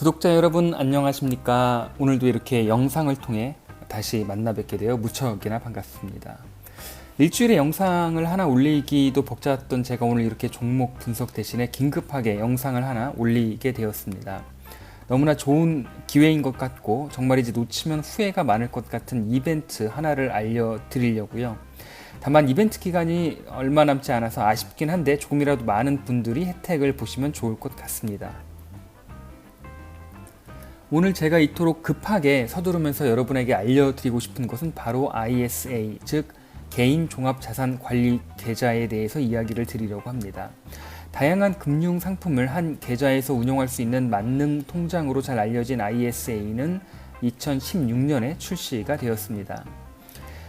구독자 여러분 안녕하십니까? 오늘도 이렇게 영상을 통해 다시 만나 뵙게 되어 무척이나 반갑습니다. 일주일에 영상을 하나 올리기도 벅찼던 제가 오늘 이렇게 종목 분석 대신에 긴급하게 영상을 하나 올리게 되었습니다. 너무나 좋은 기회인 것 같고 정말이지 놓치면 후회가 많을 것 같은 이벤트 하나를 알려드리려고요. 다만 이벤트 기간이 얼마 남지 않아서 아쉽긴 한데 조금이라도 많은 분들이 혜택을 보시면 좋을 것 같습니다. 오늘 제가 이토록 급하게 서두르면서 여러분에게 알려드리고 싶은 것은 바로 ISA, 즉 개인 종합 자산 관리 계좌에 대해서 이야기를 드리려고 합니다. 다양한 금융 상품을 한 계좌에서 운용할 수 있는 만능 통장으로 잘 알려진 ISA는 2016년에 출시가 되었습니다.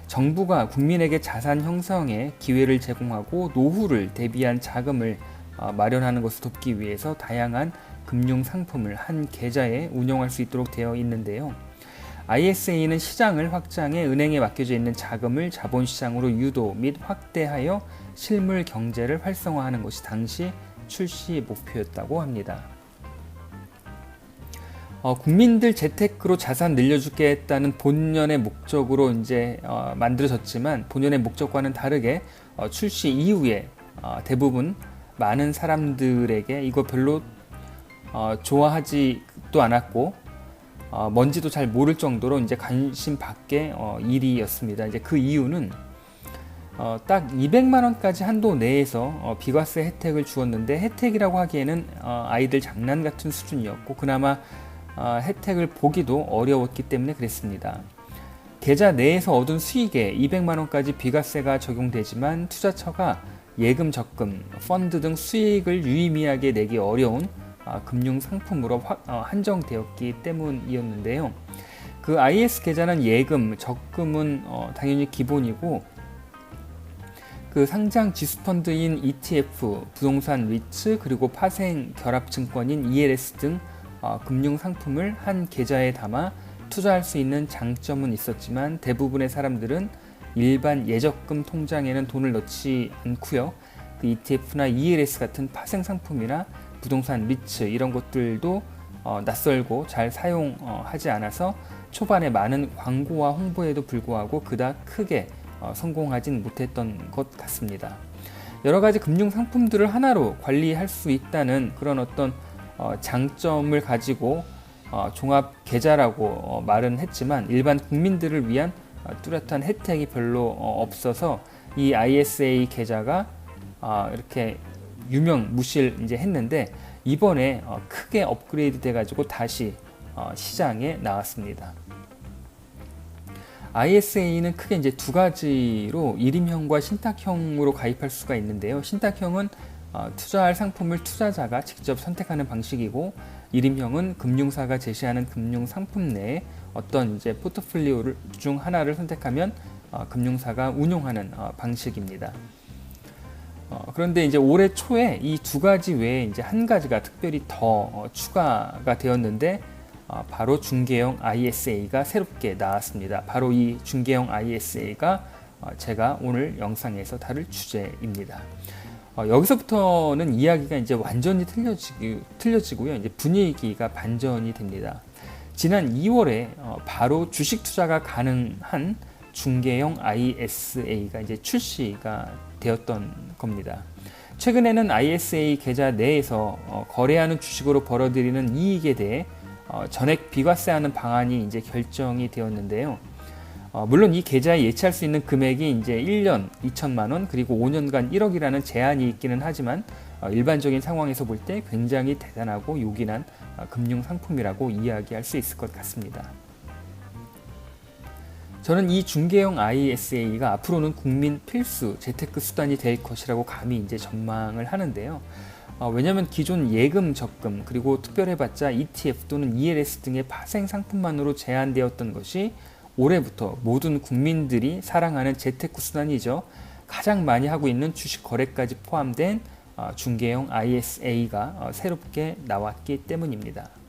정부가 국민에게 자산 형성에 기회를 제공하고 노후를 대비한 자금을 어, 마련하는 것을 돕기 위해서 다양한 금융 상품을 한 계좌에 운용할 수 있도록 되어 있는데요. ISA는 시장을 확장해 은행에 맡겨져 있는 자금을 자본시장으로 유도 및 확대하여 실물 경제를 활성화하는 것이 당시 출시 목표였다고 합니다. 어, 국민들 재테크로 자산 늘려주겠다는 본연의 목적으로 이제 어, 만들어졌지만 본연의 목적과는 다르게 어, 출시 이후에 어, 대부분 많은 사람들에게 이거 별로 어, 좋아하지도 않았고 어, 뭔지도 잘 모를 정도로 이제 관심 밖의 어, 일이었습니다. 이제 그 이유는 어, 딱 200만 원까지 한도 내에서 어, 비과세 혜택을 주었는데 혜택이라고 하기에는 어, 아이들 장난 같은 수준이었고 그나마 어, 혜택을 보기도 어려웠기 때문에 그랬습니다. 계좌 내에서 얻은 수익에 200만 원까지 비과세가 적용되지만 투자처가 예금, 적금, 펀드 등 수익을 유의미하게 내기 어려운 어, 금융 상품으로 확, 어, 한정되었기 때문이었는데요. 그 IS 계좌는 예금, 적금은 어, 당연히 기본이고 그 상장 지수펀드인 ETF, 부동산 리츠 그리고 파생 결합증권인 ELS 등 어, 금융 상품을 한 계좌에 담아 투자할 수 있는 장점은 있었지만 대부분의 사람들은 일반 예적금 통장에는 돈을 넣지 않고요. 그 ETF나 ELS 같은 파생 상품이나 부동산 리츠 이런 것들도 어, 낯설고 잘 사용하지 않아서 초반에 많은 광고와 홍보에도 불구하고 그닥 크게 어, 성공하진 못했던 것 같습니다. 여러 가지 금융 상품들을 하나로 관리할 수 있다는 그런 어떤 어, 장점을 가지고 어, 종합 계좌라고 어, 말은 했지만 일반 국민들을 위한 어, 뚜렷한 혜택이 별로 어, 없어서 이 ISA 계좌가 어, 이렇게 유명 무실 이제 했는데 이번에 어, 크게 업그레이드 돼가지고 다시 어, 시장에 나왔습니다. ISA는 크게 이제 두 가지로 일임형과 신탁형으로 가입할 수가 있는데요. 신탁형은 어, 투자할 상품을 투자자가 직접 선택하는 방식이고 일임형은 금융사가 제시하는 금융 상품 내에 어떤 이제 포트폴리오 중 하나를 선택하면 어, 금융사가 운용하는 어, 방식입니다. 어, 그런데 이제 올해 초에 이 두 가지 외에 이제 한 가지가 특별히 더 어, 추가가 되었는데 어, 바로 중개형 ISA가 새롭게 나왔습니다. 바로 이 중개형 ISA가 어, 제가 오늘 영상에서 다룰 주제입니다. 어, 여기서부터는 이야기가 이제 완전히 틀려지고, 틀려지고요. 이제 분위기가 반전이 됩니다. 지난 2월에 어, 바로 주식 투자가 가능한 중개형 ISA가 이제 출시가 되었던 겁니다. 최근에는 ISA 계좌 내에서 어, 거래하는 주식으로 벌어들이는 이익에 대해 어, 전액 비과세하는 방안이 이제 결정이 되었는데요. 어, 물론 이 계좌에 예치할 수 있는 금액이 이제 1년 2천만 원 그리고 5년간 1억이라는 제한이 있기는 하지만 어, 일반적인 상황에서 볼 때 굉장히 대단하고 요긴한 어, 금융 상품이라고 이야기할 수 있을 것 같습니다. 저는 이 중개형 ISA가 앞으로는 국민 필수 재테크 수단이 될 것이라고 감히 이제 전망을 하는데요. 어, 왜냐하면 기존 예금, 적금 그리고 특별해봤자 ETF 또는 ELS 등의 파생 상품만으로 제한되었던 것이 올해부터 모든 국민들이 사랑하는 재테크 수단이죠. 가장 많이 하고 있는 주식 거래까지 포함된 어, 중개형 ISA가 어, 새롭게 나왔기 때문입니다.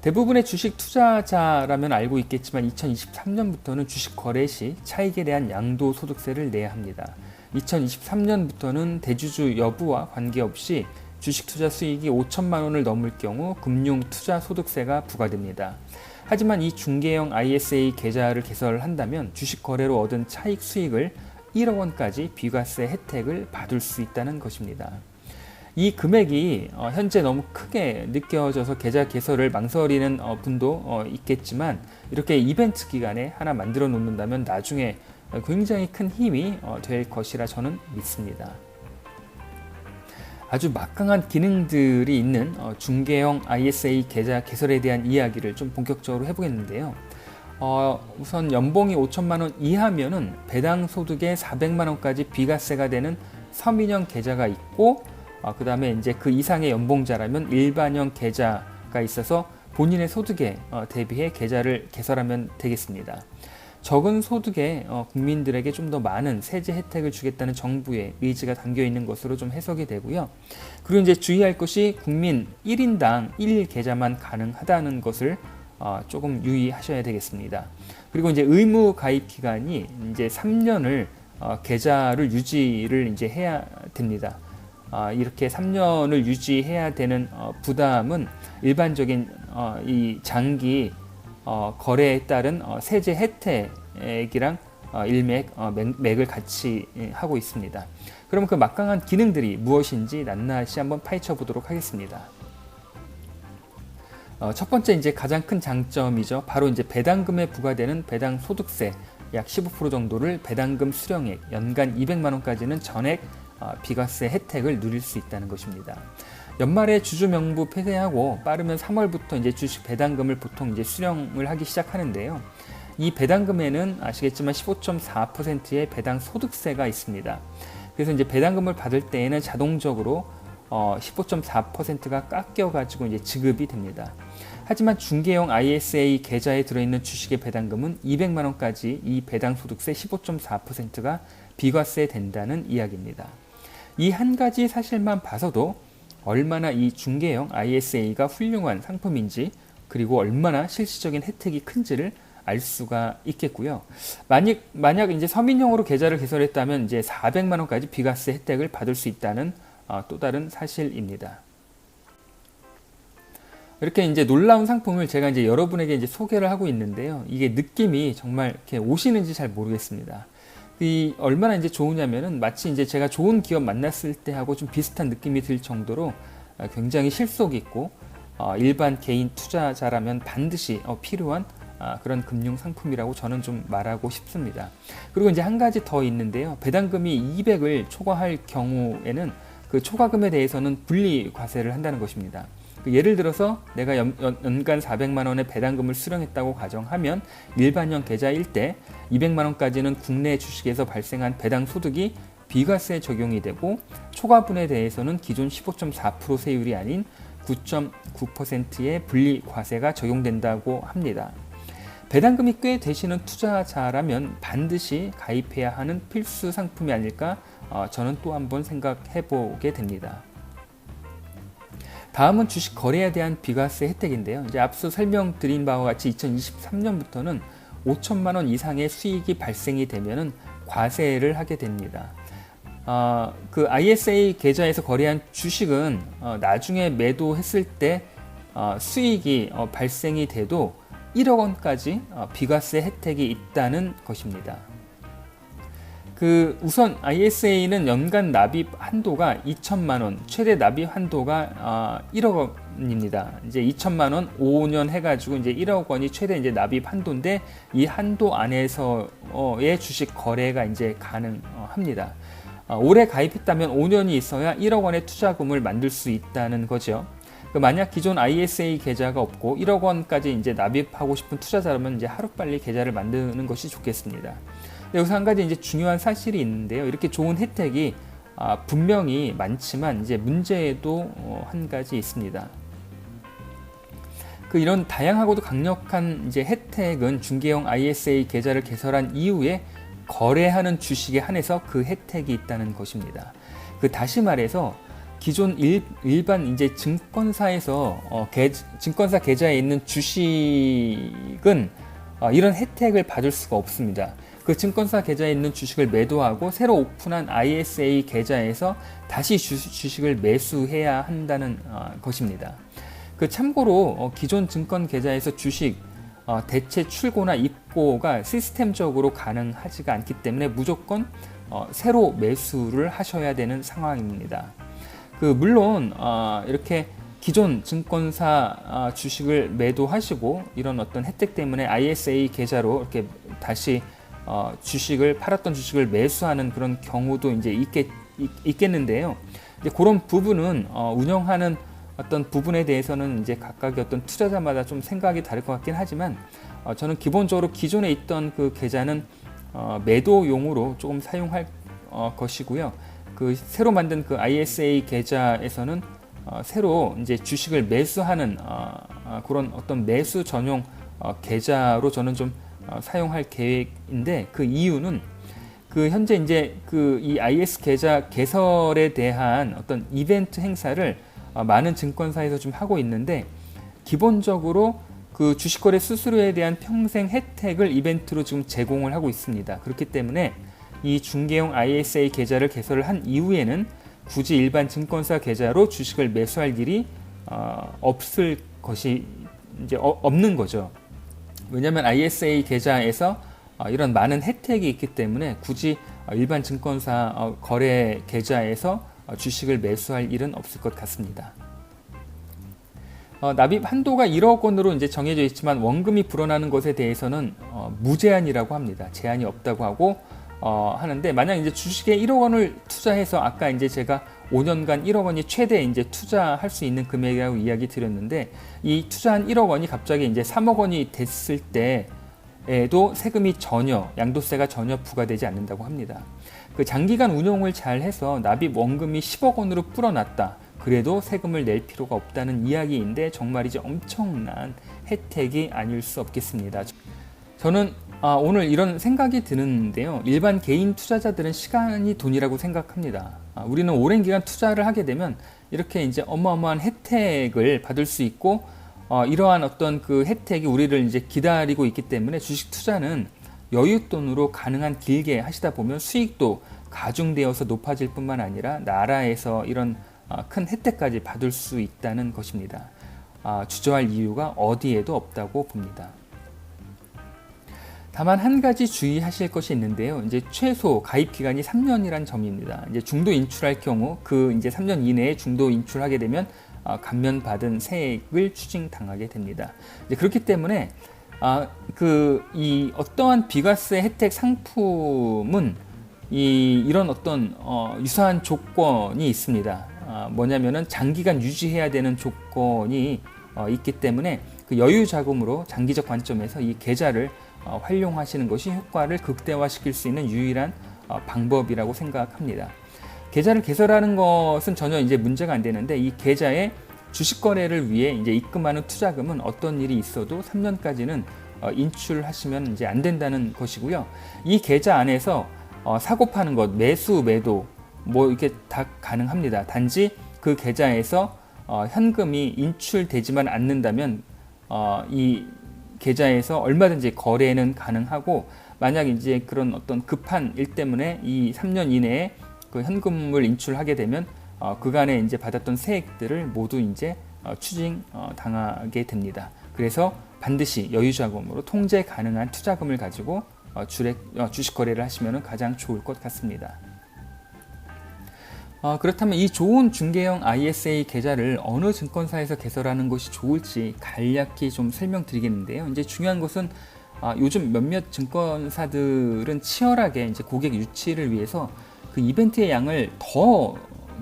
대부분의 주식 투자자라면 알고 있겠지만 2023년부터는 주식 거래 시 차익에 대한 양도소득세를 내야 합니다. 2023년부터는 대주주 여부와 관계없이 주식 투자 수익이 5천만 원을 넘을 경우 금융 투자 소득세가 부과됩니다. 하지만 이 중개형 ISA 계좌를 개설한다면 주식 거래로 얻은 차익 수익을 1억 원까지 비과세 혜택을 받을 수 있다는 것입니다. 이 금액이 어, 현재 너무 크게 느껴져서 계좌 개설을 망설이는 어, 분도 어, 있겠지만 이렇게 이벤트 기간에 하나 만들어 놓는다면 나중에 굉장히 큰 힘이 될 것이라 저는 믿습니다. 아주 막강한 기능들이 있는 중개형 ISA 계좌 개설에 대한 이야기를 좀 본격적으로 해보겠는데요. 어, 우선 연봉이 5천만 원 이하면은 배당 소득의 400만 원까지 비과세가 되는 서민형 계좌가 있고 어, 그 다음에 이제 그 이상의 연봉자라면 일반형 계좌가 있어서 본인의 소득에 어, 대비해 계좌를 개설하면 되겠습니다. 적은 소득의 어, 국민들에게 좀 더 많은 세제 혜택을 주겠다는 정부의 의지가 담겨 있는 것으로 좀 해석이 되고요. 그리고 이제 주의할 것이 국민 1인당 1 계좌만 가능하다는 것을 어, 조금 유의하셔야 되겠습니다. 그리고 이제 의무 가입 기간이 이제 3년을 어, 계좌를 유지를 이제 해야 됩니다. 어, 이렇게 3년을 유지해야 되는 어, 부담은 일반적인 어, 이 장기 어, 거래에 따른 어, 세제 혜택이랑 어, 일맥 어, 맥, 을 같이 예, 하고 있습니다. 그럼 그 막강한 기능들이 무엇인지 낱낱이 한번 파헤쳐 보도록 하겠습니다. 어, 첫 번째 이제 가장 큰 장점이죠. 바로 이제 배당금에 부과되는 배당 소득세 약 15% 정도를 배당금 수령액 연간 200만 원까지는 전액 어, 비과세 혜택을 누릴 수 있다는 것입니다. 연말에 주주 명부 폐쇄하고 빠르면 3월부터 이제 주식 배당금을 보통 이제 수령을 하기 시작하는데요. 이 배당금에는 아시겠지만 15.4%의 배당 소득세가 있습니다. 그래서 이제 배당금을 받을 때에는 자동적으로 어, 15.4%가 깎여가지고 이제 지급이 됩니다. 하지만 중개형 ISA 계좌에 들어있는 주식의 배당금은 200만 원까지 이 배당 소득세 15.4%가 비과세 된다는 이야기입니다. 이 한 가지 사실만 봐서도 얼마나 이 중개형 ISA가 훌륭한 상품인지 그리고 얼마나 실질적인 혜택이 큰지를 알 수가 있겠고요. 만약 만약 이제 서민형으로 계좌를 개설했다면 이제 400만 원까지 비과세 혜택을 받을 수 있다는 어, 또 다른 사실입니다. 이렇게 이제 놀라운 상품을 제가 이제 여러분에게 이제 소개를 하고 있는데요. 이게 느낌이 정말 이렇게 오시는지 잘 모르겠습니다. 이 얼마나 이제 좋으냐면은 마치 이제 제가 좋은 기업 만났을 때 하고 좀 비슷한 느낌이 들 정도로 어, 굉장히 실속 있고 어, 일반 개인 투자자라면 반드시 필요한 아, 그런 금융 상품이라고 저는 좀 말하고 싶습니다. 그리고 이제 한 가지 더 있는데요. 배당금이 200을 초과할 경우에는 그 초과금에 대해서는 분리 과세를 한다는 것입니다. 그 예를 들어서 내가 연, 간 400만 원의 배당금을 수령했다고 가정하면 일반형 계좌일 때 200만 원까지는 국내 주식에서 발생한 배당 소득이 비과세 적용이 되고 초과분에 대해서는 기존 15.4% 세율이 아닌 9.9%의 분리 과세가 적용된다고 합니다. 배당금이 꽤 되시는 투자자라면 반드시 가입해야 하는 필수 상품이 아닐까 어, 저는 또 한번 생각해 보게 됩니다. 다음은 주식 거래에 대한 비과세 혜택인데요. 이제 앞서 설명드린 바와 같이 2023년부터는 5천만 원 이상의 수익이 발생이 되면은 과세를 하게 됩니다. 어, 그 ISA 계좌에서 거래한 주식은 어, 나중에 매도했을 때 어, 수익이 어, 발생이 돼도 1억 원까지 어, 비과세 혜택이 있다는 것입니다. 그 우선 ISA는 연간 납입 한도가 2천만 원, 최대 납입 한도가 어, 1억 원입니다. 이제 2천만 원 5년 해가지고 이제 1억 원이 최대 이제 납입 한도인데 이 한도 안에서의 주식 거래가 이제 가능합니다. 어, 올해 가입했다면 5년이 있어야 1억 원의 투자금을 만들 수 있다는 거죠. 그 만약 기존 ISA 계좌가 없고 1억 원까지 이제 납입하고 싶은 투자자라면 이제 하루빨리 계좌를 만드는 것이 좋겠습니다. 여기서 한 가지 이제 중요한 사실이 있는데요. 이렇게 좋은 혜택이 아, 분명히 많지만 이제 문제도 어, 한 가지 있습니다. 그 이런 다양하고도 강력한 이제 혜택은 중개형 ISA 계좌를 개설한 이후에 거래하는 주식에 한해서 그 혜택이 있다는 것입니다. 그 다시 말해서 기존 일, 일반 이제 증권사에서 어, 계, 증권사 계좌에 있는 주식은 어, 이런 혜택을 받을 수가 없습니다. 그 증권사 계좌에 있는 주식을 매도하고 새로 오픈한 ISA 계좌에서 다시 주, 식을 매수해야 한다는 어, 것입니다. 그 참고로 어, 기존 증권 계좌에서 주식 어, 대체 출고나 입고가 시스템적으로 가능하지가 않기 때문에 무조건 어, 새로 매수를 하셔야 되는 상황입니다. 그 물론 어, 이렇게 기존 증권사 어, 주식을 매도하시고 이런 어떤 혜택 때문에 ISA 계좌로 이렇게 다시 어, 주식을 팔았던 주식을 매수하는 그런 경우도 이제 있겠, 있겠는데요. 이제 그런 부분은 어, 운영하는 어떤 부분에 대해서는 이제 각각의 어떤 투자자마다 좀 생각이 다를 것 같긴 하지만 어, 저는 기본적으로 기존에 있던 그 계좌는 어, 매도용으로 조금 사용할 어, 것이고요. 그 새로 만든 그 ISA 계좌에서는 어, 새로 이제 주식을 매수하는 어, 어, 그런 어떤 매수 전용 어, 계좌로 저는 좀 어, 사용할 계획인데 그 이유는 그 현재 이제 그 이 IS 계좌 개설에 대한 어떤 이벤트 행사를 어, 많은 증권사에서 좀 하고 있는데 기본적으로 그 주식거래 수수료에 대한 평생 혜택을 이벤트로 지금 제공을 하고 있습니다. 그렇기 때문에 이 중개용 ISA 계좌를 개설을 한 이후에는 굳이 일반 증권사 계좌로 주식을 매수할 일이 어, 없을 것이 이제 어, 없는 거죠. 왜냐하면 ISA 계좌에서 어, 이런 많은 혜택이 있기 때문에 굳이 어, 일반 증권사 어, 거래 계좌에서 어, 주식을 매수할 일은 없을 것 같습니다. 어, 납입 한도가 1억 원으로 이제 정해져 있지만 원금이 불어나는 것에 대해서는 어, 무제한이라고 합니다. 제한이 없다고 하고 어, 하는데 만약 이제 주식에 1억 원을 투자해서 아까 이제 제가 5년간 1억 원이 최대 이제 투자할 수 있는 금액이라고 이야기 드렸는데 이 투자한 1억 원이 갑자기 이제 3억 원이 됐을 때에도 세금이 전혀 양도세가 전혀 부과되지 않는다고 합니다. 그 장기간 운용을 잘 해서 납입 원금이 10억 원으로 불어났다. 그래도 세금을 낼 필요가 없다는 이야기인데 정말이지 엄청난 혜택이 아닐 수 없겠습니다. 저는 아, 오늘 이런 생각이 드는데요. 일반 개인 투자자들은 시간이 돈이라고 생각합니다. 아, 우리는 오랜 기간 투자를 하게 되면 이렇게 이제 어마어마한 혜택을 받을 수 있고 어, 이러한 어떤 그 혜택이 우리를 이제 기다리고 있기 때문에 주식 투자는 여윳돈으로 가능한 길게 하시다 보면 수익도 가중되어서 높아질 뿐만 아니라 나라에서 이런 어, 큰 혜택까지 받을 수 있다는 것입니다. 아, 주저할 이유가 어디에도 없다고 봅니다. 다만 한 가지 주의하실 것이 있는데요. 이제 최소 가입 기간이 3년이란 점입니다. 이제 중도 인출할 경우 그 이제 3년 이내에 중도 인출하게 되면 어, 감면 받은 세액을 추징당하게 됩니다. 이제 그렇기 때문에 아, 그, 이 어떠한 비과세 혜택 상품은 이, 이런 어떤 어, 유사한 조건이 있습니다. 아, 뭐냐면은 장기간 유지해야 되는 조건이 어, 있기 때문에 그 여유 자금으로 장기적 관점에서 이 계좌를 어, 활용하시는 것이 효과를 극대화시킬 수 있는 유일한 어, 방법이라고 생각합니다. 계좌를 개설하는 것은 전혀 이제 문제가 안 되는데 이 계좌에 주식 거래를 위해 이제 입금하는 투자금은 어떤 일이 있어도 3년까지는 어, 인출하시면 이제 안 된다는 것이고요. 이 계좌 안에서 어, 사고 파는 것, 매수, 매도 뭐 이게 다 가능합니다. 단지 그 계좌에서 어, 현금이 인출되지만 않는다면 어, 이 계좌에서 얼마든지 거래는 가능하고 만약 이제 그런 어떤 급한 일 때문에 이 3년 이내에 그 현금을 인출하게 되면 어, 그간에 이제 받았던 세액들을 모두 이제 어, 추징 어, 당하게 됩니다. 그래서 반드시 여유자금으로 통제 가능한 투자금을 가지고 어, 어, 주식 거래를 하시면 가장 좋을 것 같습니다. 어, 그렇다면 이 좋은 중개형 ISA 계좌를 어느 증권사에서 개설하는 것이 좋을지 간략히 좀 설명드리겠는데요. 이제 중요한 것은 아, 요즘 몇몇 증권사들은 치열하게 이제 고객 유치를 위해서 그 이벤트의 양을 더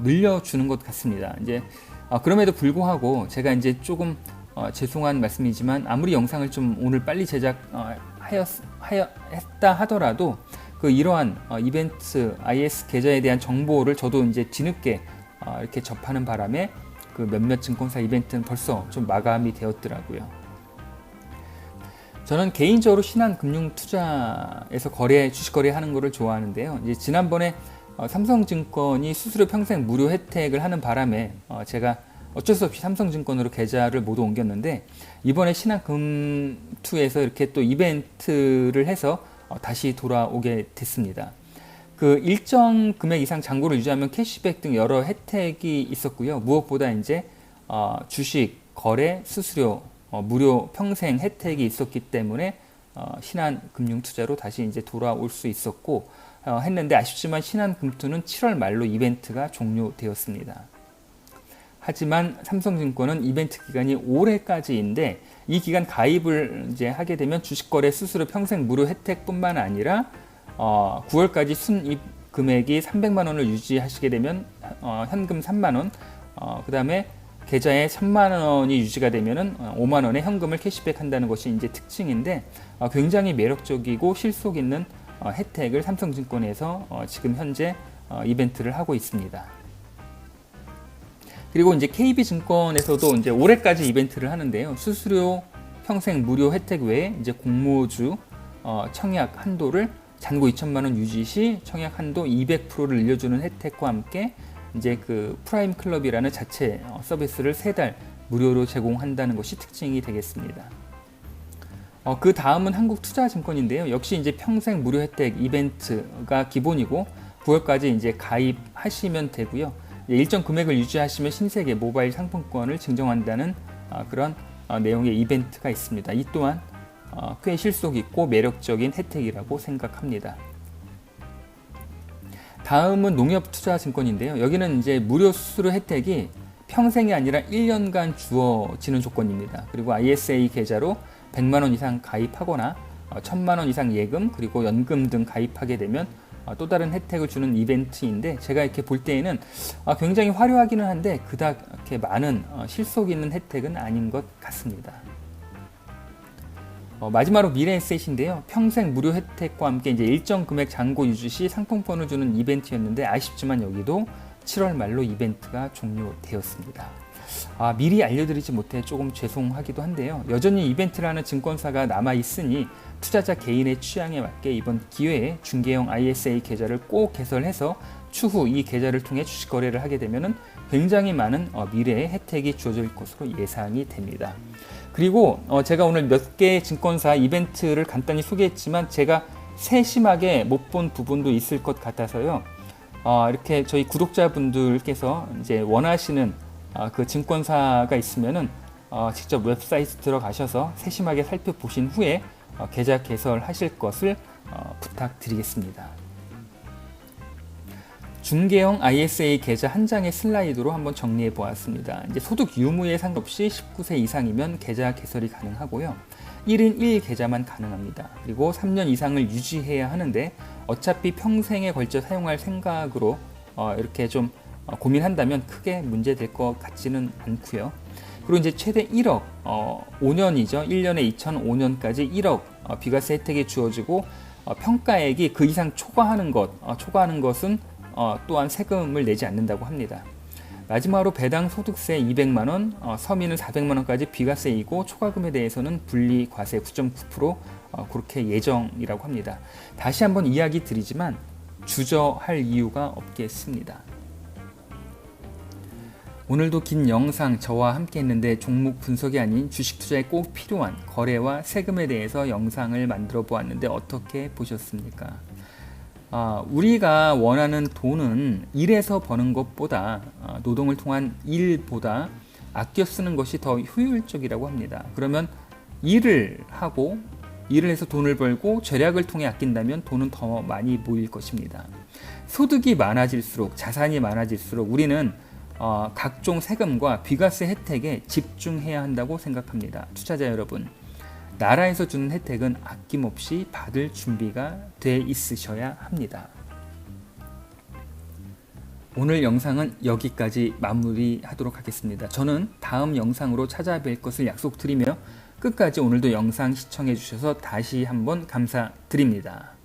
늘려주는 것 같습니다. 이제 아, 그럼에도 불구하고 제가 이제 조금 어, 죄송한 말씀이지만 아무리 영상을 좀 오늘 빨리 제작하였 어, 하여, 했다 하더라도 그 이러한 어, 이벤트 IS 계좌에 대한 정보를 저도 이제 뒤늦게 어, 이렇게 접하는 바람에 그 몇몇 증권사 이벤트는 벌써 좀 마감이 되었더라고요. 저는 개인적으로 신한 금융 투자에서 거래 주식 거래하는 것을 좋아하는데요. 이제 지난번에 어, 삼성증권이 수수료 평생 무료 혜택을 하는 바람에 제가 어쩔 수 없이 삼성증권으로 계좌를 모두 옮겼는데 이번에 신한금투에서 이렇게 또 이벤트를 해서 어, 다시 돌아오게 됐습니다. 그 일정 금액 이상 잔고를 유지하면 캐시백 등 여러 혜택이 있었고요. 무엇보다 이제 어, 주식, 거래, 수수료, 어, 무료 평생 혜택이 있었기 때문에 어, 신한금융투자로 다시 이제 돌아올 수 있었고 어, 했는데 아쉽지만 신한금투는 7월 말로 이벤트가 종료되었습니다. 하지만 삼성증권은 이벤트 기간이 올해까지인데 이 기간 가입을 이제 하게 되면 주식거래 수수료 평생 무료 혜택뿐만 아니라 어, 9월까지 순입 금액이 300만 원을 유지하시게 되면 어, 현금 3만 원, 어, 그다음에 계좌에 3만 원이 유지가 되면은 5만 원의 현금을 캐시백 한다는 것이 이제 특징인데 어, 굉장히 매력적이고 실속 있는 어, 혜택을 삼성증권에서 어, 지금 현재 어, 이벤트를 하고 있습니다. 그리고 이제 KB증권에서도 이제 올해까지 이벤트를 하는데요. 수수료 평생 무료 혜택 외에 이제 공모주 어, 청약 한도를 잔고 2천만 원 유지 시 청약 한도 200%를 늘려주는 혜택과 함께 이제 그 프라임 클럽이라는 자체 어, 서비스를 세 달 무료로 제공한다는 것이 특징이 되겠습니다. 어, 그 다음은 한국투자증권인데요. 역시 이제 평생 무료 혜택 이벤트가 기본이고 9월까지 이제 가입하시면 되고요. 일정 금액을 유지하시면 신세계 모바일 상품권을 증정한다는 어, 그런 어, 내용의 이벤트가 있습니다. 이 또한 어, 꽤 실속 있고 매력적인 혜택이라고 생각합니다. 다음은 농협투자증권인데요. 여기는 이제 무료 수수료 혜택이 평생이 아니라 1년간 주어지는 조건입니다. 그리고 ISA 계좌로 100만 원 이상 가입하거나 1000만 원 이상 예금 그리고 연금 등 가입하게 되면 또 다른 혜택을 주는 이벤트인데 제가 이렇게 볼 때에는 굉장히 화려하기는 한데 그닥 이렇게 많은 실속 있는 혜택은 아닌 것 같습니다. 어, 마지막으로 미래에셋인데요. 평생 무료 혜택과 함께 이제 일정 금액 잔고 유지 시 상품권을 주는 이벤트였는데 아쉽지만 여기도 7월 말로 이벤트가 종료되었습니다. 아, 미리 알려드리지 못해 조금 죄송하기도 한데요. 여전히 이벤트라는 증권사가 남아 있으니 투자자 개인의 취향에 맞게 이번 기회에 중개형 ISA 계좌를 꼭 개설해서 추후 이 계좌를 통해 주식 거래를 하게 되면 굉장히 많은 어, 미래의 혜택이 주어질 것으로 예상이 됩니다. 그리고 어, 제가 오늘 몇 개의 증권사 이벤트를 간단히 소개했지만 제가 세심하게 못 본 부분도 있을 것 같아서요. 어, 이렇게 저희 구독자분들께서 이제 원하시는 어, 그 증권사가 있으면은 어, 직접 웹사이트 들어가셔서 세심하게 살펴보신 후에 어, 계좌 개설하실 것을 어, 부탁드리겠습니다. 중개형 ISA 계좌 한 장의 슬라이드로 한번 정리해 보았습니다. 이제 소득 유무에 상관없이 19세 이상이면 계좌 개설이 가능하고요. 1인 1 계좌만 가능합니다. 그리고 3년 이상을 유지해야 하는데 어차피 평생에 걸쳐 사용할 생각으로 어, 이렇게 좀 어, 고민한다면 크게 문제될 것 같지는 않고요. 그리고 이제 최대 1억, 어, 5년이죠. 1년에 2005년까지 1억 어, 비과세 혜택이 주어지고 어, 평가액이 그 이상 초과하는 것, 어, 초과하는 것은 어, 또한 세금을 내지 않는다고 합니다. 마지막으로 배당 소득세 200만 원, 어, 서민은 400만 원까지 비과세이고 초과금에 대해서는 분리 과세 9.9% 어, 그렇게 예정이라고 합니다. 다시 한번 이야기 드리지만 주저할 이유가 없겠습니다. 오늘도 긴 영상 저와 함께 했는데 종목 분석이 아닌 주식 투자에 꼭 필요한 거래와 세금에 대해서 영상을 만들어 보았는데 어떻게 보셨습니까? 아, 우리가 원하는 돈은 일해서 버는 것보다 아, 노동을 통한 일보다 아껴 쓰는 것이 더 효율적이라고 합니다. 그러면 일을 하고 일을 해서 돈을 벌고 절약을 통해 아낀다면 돈은 더 많이 모일 것입니다. 소득이 많아질수록 자산이 많아질수록 우리는 어, 각종 세금과 비과세 혜택에 집중해야 한다고 생각합니다. 투자자 여러분. 나라에서 주는 혜택은 아낌없이 받을 준비가 돼 있으셔야 합니다. 오늘 영상은 여기까지 마무리하도록 하겠습니다. 저는 다음 영상으로 찾아뵐 것을 약속드리며 끝까지 오늘도 영상 시청해 주셔서 다시 한번 감사드립니다.